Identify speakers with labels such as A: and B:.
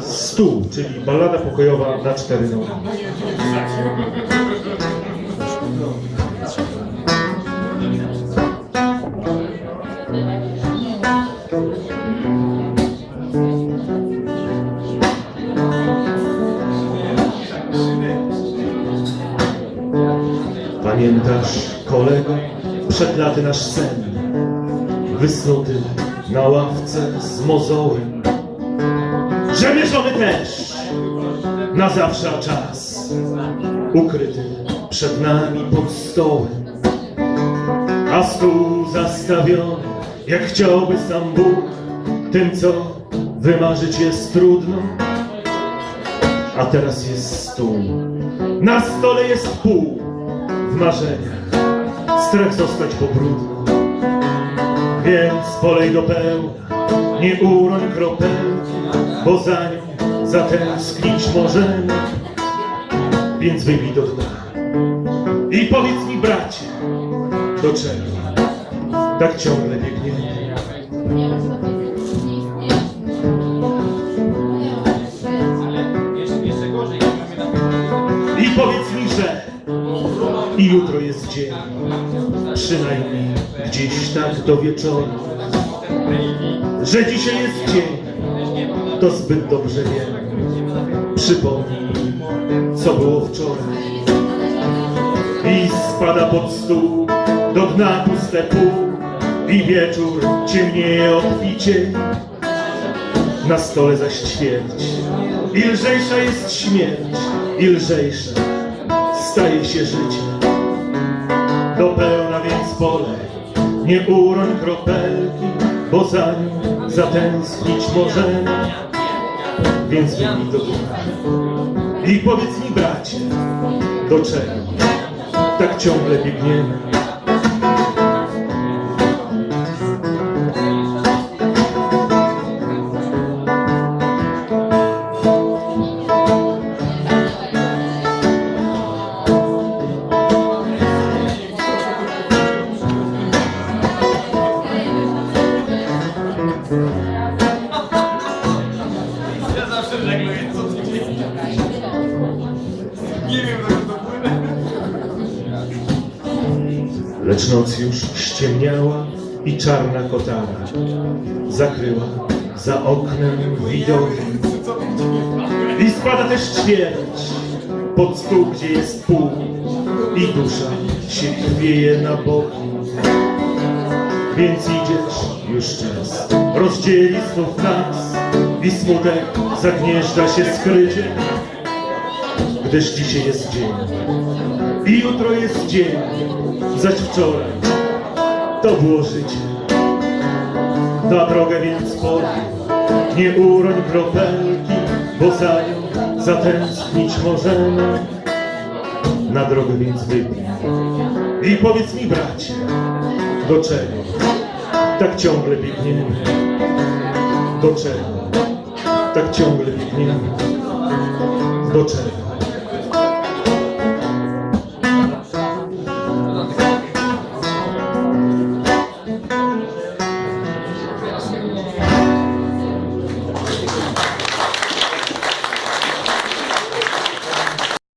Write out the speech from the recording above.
A: Stół, czyli ballada pokojowa na cztery nogi. Pamiętasz, kolego, przed laty nasz sen, wysnuty na ławce z mozołem, też na zawsze czas, ukryty przed nami pod stołem, a stół zastawiony, jak chciałby sam Bóg, tym co wymarzyć jest trudno, a teraz jest stół, na stole jest pół, w marzeniach. Strach zostać po brudno. Więc polej do pełna, nie uroń kropelki, bo za nią zatęsknić możemy. Więc wypij do dna i powiedz mi, bracie, do czego tak ciągle biegniemy. I powiedz mi, że i jutro jest dzień, przynajmniej gdzieś tak do wieczoru. Że dzisiaj jest dzień, to zbyt dobrze wiem. Przypomnij mi, co było wczoraj. I spada pod stół, do dna puste pół. I wieczór ciemnieje obficie. Na stole zaś ćwierć. I lżejsza jest śmierć, i lżejsza staje się życie. Do pełna więc polej, nie uroń kropelki, bo za nią zatęsknić możemy. Więc wypij do dna i powiedz mi, bracie, do czego tak ciągle biegniemy. Lecz noc już ściemniała i czarna kotara zakryła za oknem widoki. I spada też ćwierć pod stół, gdzie jest pół i dusza się chwieje na boki. Więc idziesz już czas, rozdzieli znów nas i smutek zagnieżdża się skrycie, gdyż dzisiaj jest dzień i jutro jest dzień, zaś wczoraj to było życie. Na drogę więc podaj, nie uroń kropelki, bo za nią zatęsknić możemy. Na drogę więc wypij i powiedz mi, bracie, do czego tak ciągle biegniemy? Do czego tak ciągle biegniemy? Do czego?